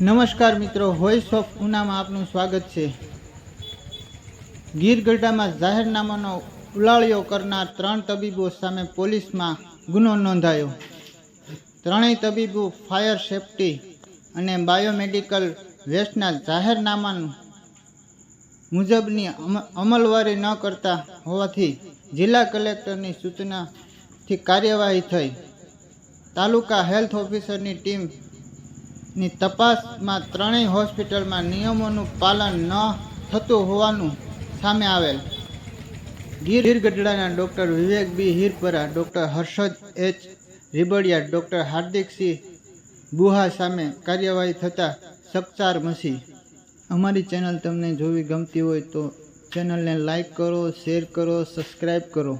નમસ્કાર મિત્રો voice of ઉનામાં આપનું સ્વાગત છે. ગીર ગઢડામાં જાહેરનામાનો ઉલાળ્યો કરનાર ત્રણ તબીબો સામે પોલીસમાં ગુનો નોંધાયો. ત્રણેય તબીબો ફાયર સેફટી અને બાયોમેડિકલ વેસ્ટના જાહેરનામાનું મુજબની અમ- અમલવારી ન કરતા હોવાથી જિલ્લા કલેક્ટરની સૂચનાથી કાર્યવાહી થઈ. તાલુકા હેલ્થ ઓફિસરની ટીમ ની તપાસમાં ત્રણેય હોસ્પિટલમાં નિયમોનું પાલન ન થતું હોવાનું સામે આવેલ. Gir ગઢડાના doctor Vivek B Hirpara, doctor Harshad H Ribadiya, doctor Hardiksinh Buha સામે કાર્યવાહી થતાં સકચાર મસી. અમારી ચેનલ તમને જોવી ગમતી હોય તો ચેનલને લાઈક કરો, શેર કરો સબસ્ક્રાઈબ કરો.